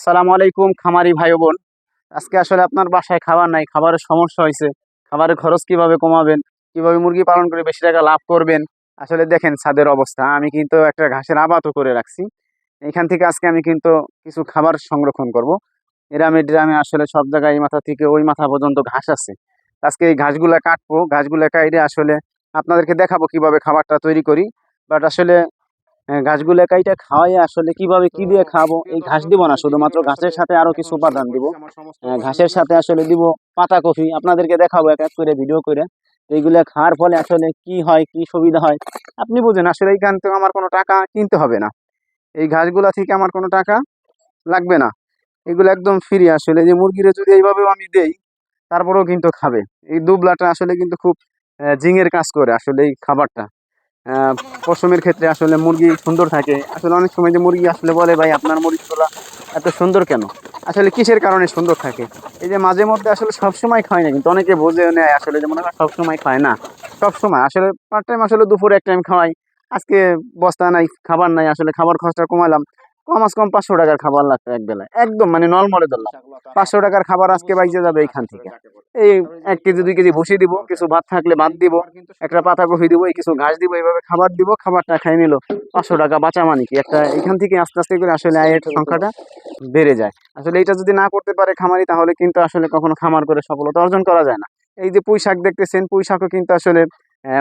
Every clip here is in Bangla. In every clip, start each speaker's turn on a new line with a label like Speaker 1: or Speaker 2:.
Speaker 1: আসসালামু আলাইকুম খামারি ভাই বোন। আজকে আসলে আপনার বাসায় খাবার নাই, খাবারের সমস্যা হয়েছে। খাবারের খরচ কীভাবে কমাবেন, কীভাবে মুরগি পালন করে বেশি টাকা লাভ করবেন, আসলে দেখেন ছাদের অবস্থা। আমি কিন্তু একটা ঘাসের আবাদও করে রাখছি। এখান থেকে আজকে আমি কিন্তু কিছু খাবার সংরক্ষণ করব। এরামে ড্রামে আসলে সব জায়গায় এই মাথা থেকে ওই মাথা পর্যন্ত ঘাস আছে। আজকে এই ঘাসগুলা কাটবো। ঘাসগুলা কাইটে আসলে আপনাদেরকে দেখাবো কীভাবে খাবারটা তৈরি করি। বাট আসলে আহ, ঘাসগুলো কাইটা খাওয়াই আসলে কীভাবে কি দিয়ে খাব? এই ঘাস দিব না শুধুমাত্র ঘাসের সাথে আরও কিছু উপাদান দিব। ঘাসের সাথে আসলে দিব পাতা কফি আপনাদেরকে দেখাবো এক এক করে ভিডিও করে। এইগুলা খাওয়ার ফলে আসলে কি হয় কি সুবিধা হয়? আপনি বুঝেন আসলে এইখান থেকে আমার কোনো টাকা কিনতে হবে না। এই ঘাসগুলা থেকে আমার কোনো টাকা লাগবে না। এগুলো একদম ফ্রি আসলে। যে মুরগিরে যদি এইভাবেও আমি দেই তারপরেও কিন্তু খাবে। এই দুবলাটা আসলে কিন্তু খুব জিঙের কাজ করে আসলে এই খাবারটা। পশমের ক্ষেত্রে আসলে মুরগি সুন্দর থাকে। আসলে অনেক সময় যে মুরগি আসলে বলে, ভাই, আপনার মুরগিগুলো এত সুন্দর কেন? আসলে কিসের কারণে সুন্দর থাকে? এই যে মাঝে মধ্যে আসলে সবসময় খায় না, কিন্তু অনেকে বোঝে নেয় আসলে যে মনে হয় সবসময় খায় না। সবসময় আসলে পার্ট টাইম আসলে দুপুরে এক টাইম খাওয়াই। আজকে বস্তা নাই, খাবার নাই, আসলে খাবার খরচটা কমালাম। কমাস কম পাঁচশো টাকার খাবার লাগতো এক বেলায়। একদম মানে নর্মালে ধরলাম। পাঁচশো টাকার খাবার আজকে বাইজে যাবে এইখান থেকে। এই এক কেজি, দুই কেজি ভুসি দিব, কিছু ভাত থাকলে ভাত দিব, একটা পাতা কফি দিব কিছু ঘাস দিব, এইভাবে খাবার দিব, খাবারটা খাই নিল। পাঁচশো টাকা বাঁচা মানে কি? একটা এখান থেকে আস্তে আস্তে করে আসলে আয়ের সংখ্যাটা বেড়ে যায়। আসলে এটা যদি না করতে পারে খামারি, তাহলে কিন্তু আসলে কখনো খামার করে সফলতা অর্জন করা যায় না। এই যে পুঁই শাক দেখতেছেন, পুঁই শাকও কিন্তু আসলে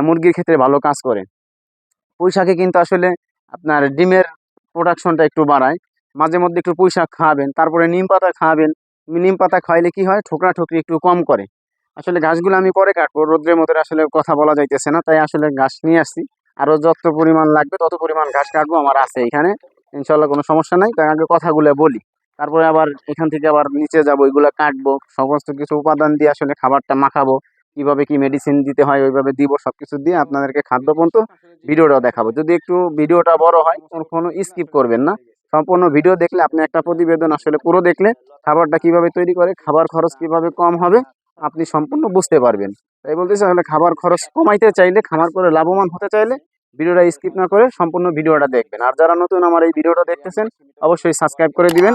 Speaker 1: মুরগির ক্ষেত্রে ভালো কাজ করে। পুঁই শাকে কিন্তু আসলে আপনার ডিমের প্রোডাকশনটা একটু বাড়ায়। মাঝে মধ্যে একটু পুঁই শাক খাওয়াবেন, তারপরে নিম পাতা খাওয়াবেন। নিম পাতা খাইলে কি হয়? ঠোকরা ঠোকরি একটু কম করে। আসলে গাছগুলো আমি পরে কাটবো, রোদ্রের মধ্যে আসলে কথা বলা যাইতেছে না, তাই আসলে গাছ নিয়ে আসছি। আরও যত পরিমাণ লাগবে, তত পরিমাণ ঘাস কাটবো, আমার আছে এখানে। ইনশাল্লাহ কোনো সমস্যা নাই, তাই আগে কথাগুলো বলি। তারপরে আবার এখান থেকে আবার নিচে যাব, ওইগুলো কাটবো, সমস্ত কিছু উপাদান দিয়ে আসলে খাবারটা মাখাবো। কীভাবে কি মেডিসিন দিতে হয়, ওইভাবে দিব সব কিছু দিয়ে আপনাদেরকে খাদ্য পর্যন্ত ভিডিওটা দেখাবো। যদি একটু ভিডিওটা বড় হয়, কোনো স্কিপ করবেন না। সম্পূর্ণ ভিডিও দেখলে আপনি একটা প্রতিবেদন আসলে পুরো দেখলে খাবারটা কীভাবে তৈরি করে, খাবার খরচ কীভাবে কম হবে, আপনি সম্পূর্ণ বুঝতে পারবেন। তাই বলতেছি তাহলে খাবার খরচ কমাইতে চাইলে, খামার করে লাভবান হতে চাইলে ভিডিওটা স্কিপ না করে সম্পূর্ণ ভিডিওটা দেখবেন। আর যারা নতুন আমার এই ভিডিওটা দেখতেছেন, অবশ্যই সাবস্ক্রাইব করে দিবেন,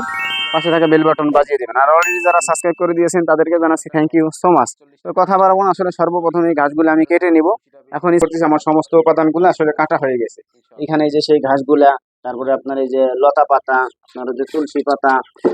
Speaker 1: পাশে থাকা বেল বাটন বাজিয়ে দিবেন। আর অলরেডি যারা সাবস্ক্রাইব করে দিয়েছেন, তাদেরকে জানাচ্ছি থ্যাংক ইউ সো মাচ তো কথা বাড়াবো না, আসলে সর্বপ্রথম এই গাছগুলো আমি কেটে নিব। এখন আমার সমস্ত উপাদানগুলো আসলে কাটা হয়ে গেছে। এখানে যে সেই ঘাসগুলা, তারপরে আপনার এই যে লতা পাতা, আপনার যে তুলসী পাতা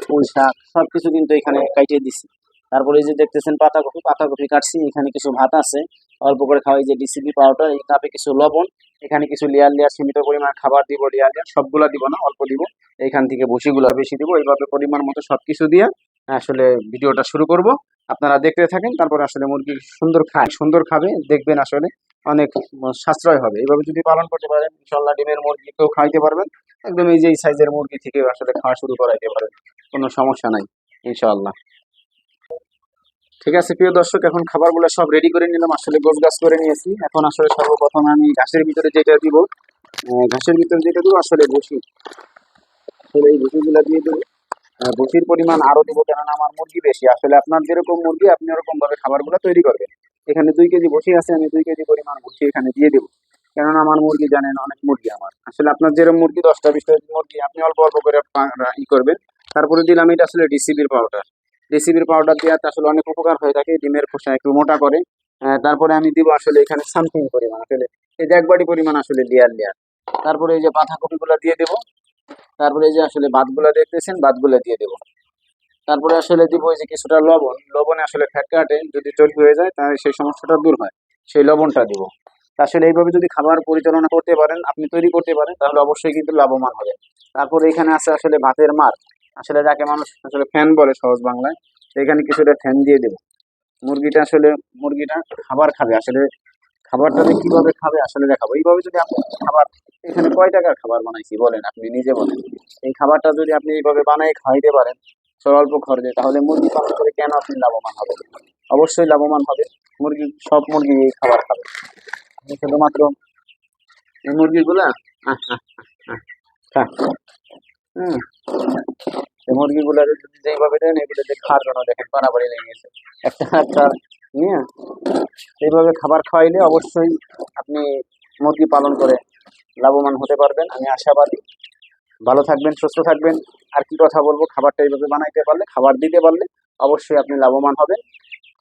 Speaker 1: পুঁই শাক, সবকিছু কিন্তু এখানে কাটিয়ে দিছি। তারপরে এই যে দেখতেছেন পাতাকপি পাতাকপি কাটছি। এখানে কিছু ভাত আছে, অল্প করে খাওয়াই যে ডিসিপি পাউডার এই কাপে কিছু লবণ এখানে কিছু লেয়ার লেয়ার সীমিত পরিমাণ খাবার দিব লেয়ার লেয়ার সবগুলা দিব না, অল্প দিব। এইখান থেকে ভুসিগুলো বেশি দিব, এইভাবে পরিমাণ মতো সবকিছু দিয়ে আসলে ভিডিওটা শুরু করব। আপনারা দেখতে থাকেন, তারপরে আসলে মুরগি সুন্দর খায়, সুন্দর খাবে, দেখবেন আসলে অনেক সাশ্রয় হবে। এইভাবে যদি পালন করতে পারেন ইনশাল্লাহ ডিমের মুরগিকেও খাইতে পারবেন। একদম এই যে সাইজের মুরগি থেকে আসলে খাওয়া শুরু করাইতে পারেন কোনো সমস্যা নাই, ইনশাআল্লাহ। ঠিক আছে, প্রিয় দর্শক, এখন খাবারগুলো সব রেডি করে নিলাম। আসলে গোছ গাছ করে নিয়েছি। এখন আসলে সর্বপ্রথম আমি ঘাসের ভিতরে যেটা দিব ঘাসের ভিতরে যেটা দিব, আসলে ভুসি। আসলে এই ভুসিগুলো দিয়ে দেবো। ভুসির পরিমাণ আরও দিব, কেননা আমার মুরগি বেশি। আসলে আপনার যেরকম মুরগি, আপনি ওরকম ভাবে খাবারগুলো তৈরি করবেন। এখানে দুই কেজি ভুসি আছে, আমি দুই কেজি পরিমাণ ভুসি এখানে দিয়ে দেবো। কেননা আমার মুরগি জানেন, অনেক মুরগি আমার। আসলে আপনার যেরকম মুরগি, দশটা বিশটা মুরগি, আপনি অল্প অল্প করে ই করবেন। তারপরে দিলাম এটা আসলে ডিসিবির পাউডার ডিসিবির পাউডার দেওয়াতে আসলে অনেক উপকার হয়ে থাকে, ডিমের খোসা একটু মোটা করে। তারপরে আমি দিব আসলে এখানে সামথিং পরিমাণ, আসলে এই যে এক বাটি পরিমাণ আসলে লেয়ার লেয়ার তারপরে এই যে বাঁধাকপিগুলো দিয়ে দেবো। তারপরে এই যে আসলে ভাতগুলো দেখতেছেন, ভাতগুলো দিয়ে দেবো। তারপরে আসলে দিব এই যে কিছুটা লবণ। লবণে আসলে ফ্যাট কাটে, যদি চর্বি হয়ে যায়, তাহলে সেই সমস্যাটা দূর হয়। সেই লবণটা দিব। আসলে এইভাবে যদি খাবার পরিচালনা করতে পারেন, আপনি তৈরি করতে পারেন, তাহলে অবশ্যই কিন্তু লাভবান হবে তারপরে এখানে আছে আসলে ভাতের মার। আসলে যাকে মানুষ আসলে ফ্যান বলে সহজ বাংলায় এখানে কিছুটা ফ্যান দিয়ে দেবো। মুরগিটা আসলে, মুরগিটা খাবার খাবে। আসলে খাবারটা যে কীভাবে খাবে আসলে দেখাবো। এইভাবে যদি আপনি খাবার, এখানে কয় টাকার খাবার বানাইছি বলেন আপনি নিজে বলেন। এই খাবারটা যদি আপনি এইভাবে বানাই খাইতে পারেন, স্বল্প খরচে, তাহলে মুরগি পালন করে কেন আপনি লাভবান হবেন? অবশ্যই লাভবান হবে। মুরগি, সব মুরগি এই খাবার খাবে। শুধুমাত্র এই মুরগিগুলা হ্যাঁ হ্যাঁ হ্যাঁ হ্যাঁ। হুম। এই মুরগিগুলা যদি যেইভাবে দেন, এগুলো যে খাওয়ার জন্য দেখেন বাড়াবাড়ি লেগে গেছে। একটা একটা নিয়ে এইভাবে খাবার খাওয়াইলে অবশ্যই আপনি মুরগি পালন করে লাভবান হতে পারবেন। আমি আশাবাদী। ভালো থাকবেন, সুস্থ থাকবেন। আর কি কথা বলব, খাবারটা এইভাবে বানাইতে পারলে, খাবার দিতে পারলে অবশ্যই আপনি লাভবান হবেন।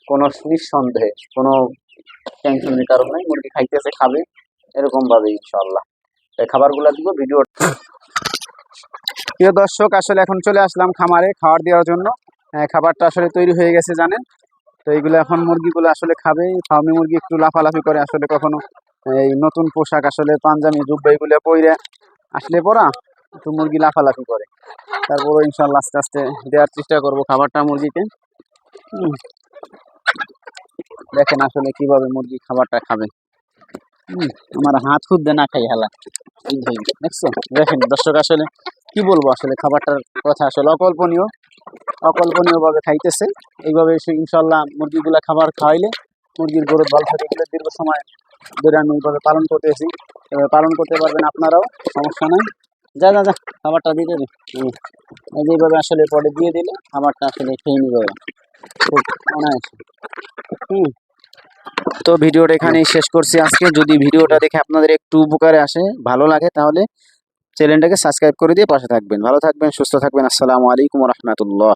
Speaker 1: কোনো নিঃসন্দেহে, কোনো টেনশনের কারণ মুরগি খাইতেছে, খাবে, এরকমভাবে ইনশাল্লাহ এই খাবারগুলো দিব, ভিডিও প্রিয় দর্শক, আসলে এখন চলে আসলাম খামারে খাবার দেওয়ার জন্য। খাবারটা আসলে তৈরি হয়ে গেছে, জানেন? তো এইগুলো এখন মুরগিগুলো আসলে খাবে। ফার্মি মুরগি একটু লাফালাফি করে আসলে কখনো এই নতুন পোশাক আসলে পাঞ্জাবি জুব্বা এগুলো পইরে আসলে পরা একটু মুরগি লাফালাফি করে। তারপরে ইনশাল্লাহ আস্তে আস্তে দেওয়ার চেষ্টা করব খাবারটা মুরগিকে। দেখেন আসলে কীভাবে মুরগি খাবারটা খাবে। আমার হাত খুদ্দে না খাই হেলা। এই দেখছ? দেখেন, দর্শক, আসলে কি বলব, আসলে খাবারটার কথা আসলে অকল্পনীয়। অকল্পনীয়ভাবে খাইতেছে। এইভাবে সে ইনশাল্লাহ মুরগিগুলা খাবার খাওয়াইলে মুরগির গরু ভালো থাকে এগুলো দীর্ঘ সময় ধরে আমি পালন করতেছি। এভাবে পালন করতে পারবেন আপনারাও, সমস্যা নাই। যা যা যা, খাবারটা দিয়ে দেবে। এই এইভাবে আসলে পরে দিয়ে দিলে খাবারটা আসলে খেয়ে নিবে। খুব অনায়াসে। হুম। তো ভিডিওটা এখানেই শেষ করছি আজকে। যদি ভিডিওটা দেখে আপনাদের একটু উপকারে আসে, ভালো লাগে, তাহলে চ্যানেলটাকে সাবস্ক্রাইব করে দিয়ে পাশে থাকবেন। ভালো থাকবেন, সুস্থ থাকবেন। আসসালামু আলাইকুম রহমতুল্লাহ।